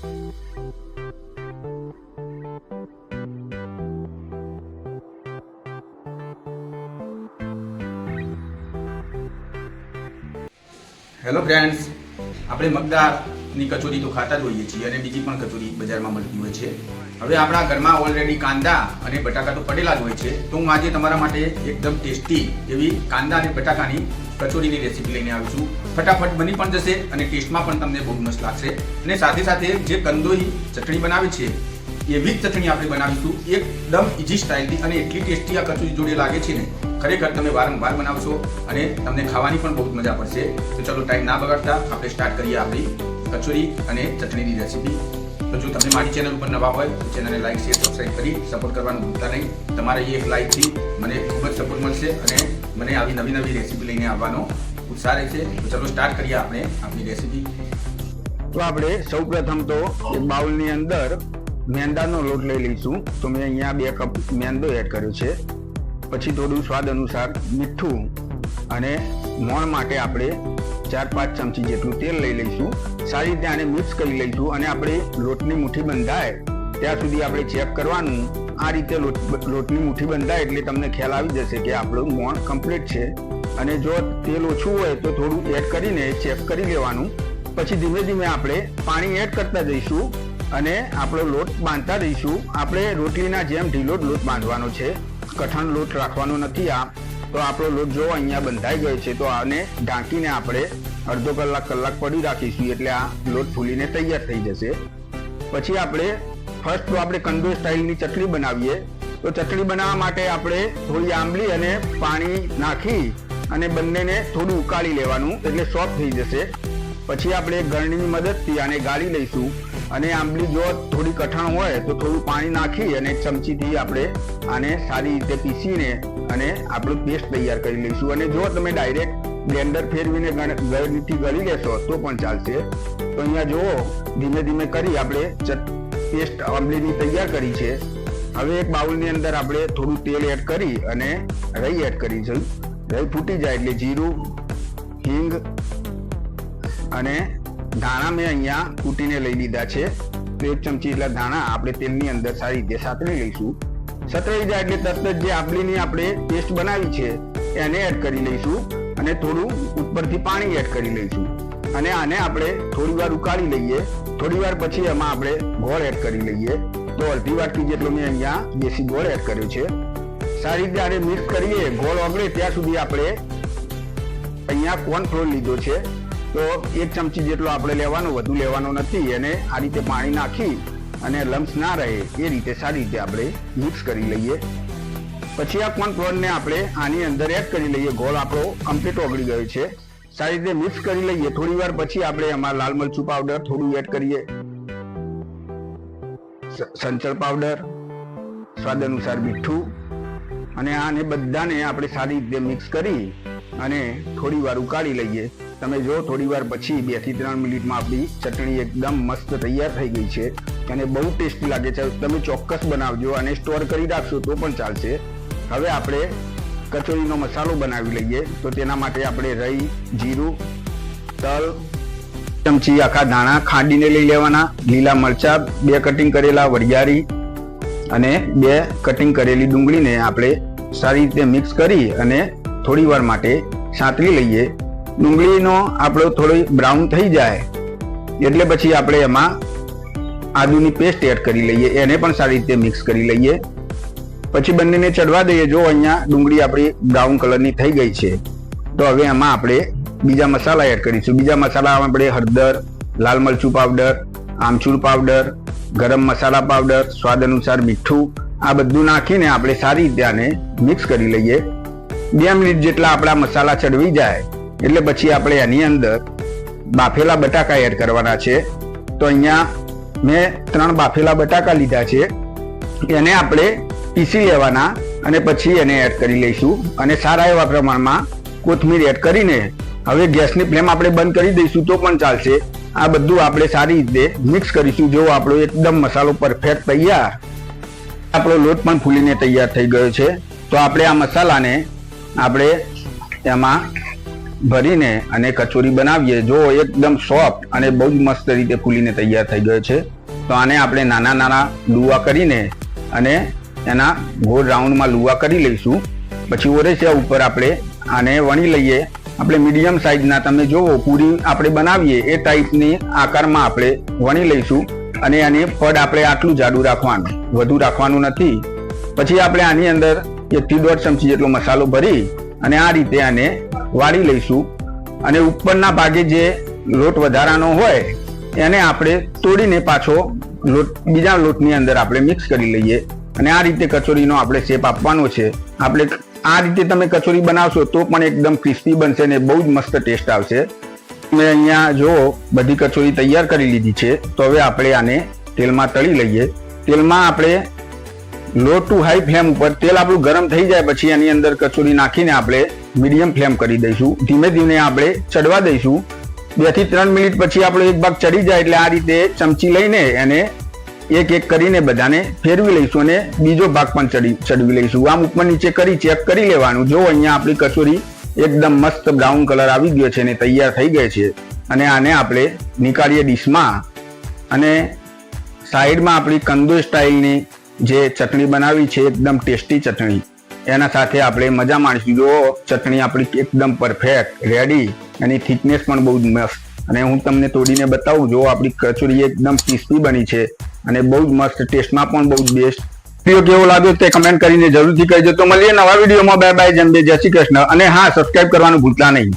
Hello friends આપણે મગદારની કચોરી તો ખાતા જ હોઈએ છીએ અને બીજી પણ કચોરી બજારમાં મળતી હોય છે. હવે આપણા ઘરમાં ઓલરેડી કાંદા અને બટાકા તો પડેલા જ હોય છે. તો હું આજે તમારા માટે એકદમ ટેસ્ટી એવી કાંદા અને બટાકાની કચોરીની રેસીપી લઈને આવી છું. ફટાફટ બની પણ જશે અને ટેસ્ટમાં પણ તમને બહુ મસ્ત લાગશે. અને સાથે સાથે જે કંદોઈ ચટણી બનાવી છે, એવી જ ચટણી આપણે બનાવીશું. એકદમ ઇઝી સ્ટાઇલથી અને એટલી ટેસ્ટી આ કચોરી જોડે લાગે છે ને, ખરેખર તમે વારંવાર બનાવશો અને તમને ખાવાની પણ બહુ જ મજા પડશે. તો ચલો ટાઈમ ના બગાડતા આપણે સ્ટાર્ટ કરીએ આપણી કચોરી અને ચટણીની રેસીપી તો જો તમે મારી ચેનલ ઉપર નવા હોય, તો ચેનલને લાઈક શેર સબસ્ક્રાઈબ કરી સપોર્ટ કરવાનું ભૂલતા નહીં. તમારા એક લાઈકથી મને ખૂબ જ સપોર્ટ મળશે અને મને આવી નવી નવી રેસીપી લઈને આવવાનો ઉત્સાહ રહેશે. તો ચલો સ્ટાર્ટ કરીએ આપણે આપણી રેસીપી તો આપણે સૌ પ્રથમ તો એક બાઉલની અંદર મેંદાનો લોટ લઈ લઈશું. તો મેં અહીંયા બે કપ મેંદો એડ કર્યો છે. પછી થોડું સ્વાદ અનુસાર મીઠું અને મોણ માટે આપણે ચાર પાંચ ચમચી જેટલું તેલ લઈ લઈશું. સારી રીતે આને મિક્સ કરી લઈશું અને આપણે લોટની મુઠ્ઠી બંધાય. ત્યાં સુધી આપણે ચેક કરવાનું. આ રીતે લોટની મુઠ્ઠી બંધાય એટલે તમને ખ્યાલ આવી જશે કે આપણું મોણ કમ્પ્લીટ છે. અને જો તેલ ઓછું હોય તો થોડું એડ કરીને ચેક કરી લેવાનું. પછી ધીમે ધીમે આપણે પાણી એડ કરતા જઈશું અને આપણો લોટ બાંધતા રહીશું આપણે રોટલીના જેમ ઢીલો લોટ બાંધવાનો છે. કઠણ લોટ રાખવાનો નથી આ. તો આપણો લોટ જો અહીંયા બંધાઈ ગયો છે, તો આને ઢાંકીને આપણે અડધો કલાક કલાક પડી રાખીશું, એટલે આ લોટ ફૂલીને તૈયાર થઈ જશે. પછી આપણે ફર્સ્ટ તો આપણે કંદો સ્ટાઇલની ચટણી બનાવીએ. તો ચટણી બનાવવા માટે આપણે થોડી આંબલી અને પાણી નાખી અને બંનેને થોડું ઉકાળી લેવાનું, એટલે સોફ્ટ થઈ જશે. પછી આપણે ગરણીની મદદથી આને ગાળી લઈશું. અને આંબલી જો થોડી કઠણ હોય, તો થોડું પાણી નાખી અને ચમચીથી આપણે આને સારી રીતે પીસીને અને આપણું પેસ્ટ તૈયાર કરી લઈશું. અને જો તમે ડાયરેક્ટ બ્લેન્ડર ફેરવીને ગળીથી ગળી લેશો, તો પણ ચાલશે. તો અહીંયા જુઓ, ધીમે ધીમે કરી આપણે પેસ્ટ આંબલીની તૈયાર કરી છે. હવે એક બાઉલની અંદર આપણે થોડું તેલ એડ કરી અને રઈ એડ કરી છે. રઈ ફૂટી જાય એટલે જીરું, હિંગ અને ધાણા મેં અહીંયા કૂટીને લઈ લીધા છે. એક ચમચી એટલા ધાણા આપણે તેલની અંદર સારી રીતે સાતળી લઈશું. સતળાઈ જાય એટલે તરત જ જે આંબલીની આપણે પેસ્ટ બનાવી છે, એને એડ કરી લઈશું અને થોડું ઉપરથી પાણી એડ કરી લઈશું. અને આને આપણે થોડી વાર ઉકાળી લઈએ. થોડી વાર પછી એમાં આપણે ગોળ એડ કરી લઈએ. તો અડધી વાટકી જેટલો મેં અહીંયા દેશી ગોળ એડ કર્યો છે. સારી રીતે આને મિક્સ કરીએ. ગોળ ઓગળે ત્યાં સુધી આપણે અહીંયા કોર્નફ્લોર લીધો છે. તો એક ચમચી જેટલો આપણે લેવાનો, વધુ લેવાનો નથી. અને આ રીતે પાણી નાખી અને લમ્સ ના રહે એ રીતે સારી રીતે આપણે મિક્સ કરી લઈએ. પછી આ કોર્નફ્લોરને આપણે આની અંદર એડ કરી લઈએ. ગોળ આપણો કમ્પ્લીટ ઓગળી ગયો છે. સારી રીતે મિક્સ કરી લઈએ. થોડી વાર પછી આપણે એમાં લાલ મરચું પાવડર થોડું એડ કરીએ. સંચળ પાવડર સ્વાદ અનુસાર મીઠું. અને આને બધાને આપણે સારી રીતે મિક્સ કરી અને થોડી વાર ઉકાળી લઈએ. તમે જો થોડી વાર પછી બેથી ત્રણ મિનિટમાં આપણી ચટણી એકદમ મસ્ત તૈયાર થઈ ગઈ છે. અને બહુ ટેસ્ટી લાગે છે. તમે ચોક્કસ બનાવજો અને સ્ટોર કરી રાખશો તો પણ ચાલશે. હવે આપણે કચોરીનો મસાલો બનાવી લઈએ. તો તેના માટે આપણે રહી, જીરું, તલ, ચમચી, આખા ધાણા ખાંડીને લઈ લેવાના. લીલા મરચા, બે કટિંગ કરેલા વરિયાળી અને બે કટિંગ કરેલી ડુંગળીને આપણે સારી રીતે મિક્સ કરી અને થોડી વાર માટે સાંતળી લઈએ. ડુંગળીનો આપણો થોડી બ્રાઉન થઈ જાય. એટલે પછી આપણે એમાં આદુની પેસ્ટ એડ કરી લઈએ, એને પણ સારી રીતે મિક્સ કરી લઈએ. પછી બંનેને ચડવા દઈએ. જો અહીંયા ડુંગળી આપણી બ્રાઉન કલરની થઈ ગઈ છે, તો હવે એમાં આપણે બીજા મસાલા એડ કરીશું. બીજા મસાલામાં આપણે હળદર, લાલ મરચું પાવડર આમચૂર પાવડર ગરમ મસાલા પાવડર સ્વાદ અનુસાર મીઠું, આ બધું નાખીને આપણે સારી રીતે આને મિક્સ કરી લઈએ. બે મિનિટ જેટલા આપણા મસાલા ચડવી જાય, એટલે પછી આપણે એની અંદર બાફેલા બટાકા એડ કરવાના છે. તો અહીંયા મેં ત્રણ બાફેલા બટાકા લીધા છે. એને આપણે પીસી લેવાના અને પછી એને એડ કરી લઈશું. અને સારા એવા પ્રમાણમાં કોથમીર એડ કરીને હવે ગેસની ફ્લેમ આપણે બંધ કરી દઈશું તો પણ ચાલશે. આ બધું આપણે સારી રીતે મિક્સ કરીશું. જો આપણો એકદમ મસાલો પરફેક્ટ તૈયાર, આપણો લોટ પણ ફૂલીને તૈયાર થઈ ગયો છે. તો આપણે આ મસાલાને આપણે એમાં ભરીને અને કચોરી બનાવીએ, જો એકદમ સોફ્ટ અને બહુ જ મસ્ત રીતે ફૂલીને તૈયાર થઈ ગયો છે, તો આને આપણે નાના નાના લુવા કરીને અને એના ગોળ રાઉન્ડમાં લુવા કરી લઈશું. પછી ઓરેસિયા ઉપર આપણે આને વણી લઈએ. આપણે મીડિયમ સાઇઝના તમે જોવો, પૂરી આપણે બનાવીએ એ ટાઈપની આકારમાં આપણે વણી લઈશું અને આને પડ આપણે આટલું જાડું રાખવાનું, વધુ રાખવાનું નથી. પછી આપણે આની અંદર એકથી દોઢ ચમચી જેટલો મસાલો ભરી અને આ રીતે આને વાળી લઈશું. અને ઉપરના ભાગે જે લોટ વધારાનો હોય, એને આપણે તોડીને પાછો લોટ, બીજા લોટની અંદર આપણે મિક્સ કરી લઈએ. અને આ રીતે કચોરીનો આપણે શેપ આપવાનો છે. આપણે આ રીતે તમે કચોરી બનાવશો તો પણ એકદમ ક્રિસ્પી બનશે ને બહુ જ મસ્ત ટેસ્ટ આવશે. મેં અહીંયા જો બધી કચોરી તૈયાર કરી લીધી છે. તો હવે આપણે આને તેલમાં તળી લઈએ. તેલમાં આપણે લો ટુ હાઈ ફ્લેમ ઉપર તેલ આપણું ગરમ થઈ જાય પછી એની અંદર કચોરી નાખીને આપણે મીડિયમ ફ્લેમ કરી દઈશું. ધીમે ધીમે આપણે ચડવા દઈશું. બેથી ત્રણ મિનિટ પછી આપણો એક ભાગ ચડી જાય એટલે આ રીતે ચમચી લઈને એને એક એક કરીને બધાને ફેરવી લઈશું અને બીજો ભાગ પણ ચડી, ચડવી લઈશું. આમ ઉપર નીચે કરી, ચેક કરી લેવાનું. જો અહીંયા આપણી કચોરી એકદમ મસ્ત બ્રાઉન કલર આવી ગયો છે અને તૈયાર થઈ ગઈ છે અને આને આપણે નીકાળીએ ડીશમાં અને સાઈડમાં આપણી કંદો સ્ટાઇલની જે ચટણી બનાવી છે, એકદમ ટેસ્ટી ચટણી. એના સાથે આપણે મજા માણીશું. જો ચટણી આપણી એકદમ પરફેક્ટ, રેડી, એની થિકનેસ પણ બહુ જ મસ્ત. અને હું તમને તોડીને બતાવું જો આપણી કચોરી એકદમ ક્રિસ્પી બની છે અને બહુ જ મસ્ત, ટેસ્ટમાં પણ બહુ જ બેસ્ટ. વીડિયો કેવો લાગ્યો તે કમેન્ટ કરીને જરૂરથી કહેજો. તો મળીએ નવા વિડીયોમાં. બાય બાય જેમ જય શ્રી કૃષ્ણ. અને હા, સબસ્ક્રાઇબ કરવાનું ભૂલતા નહીં.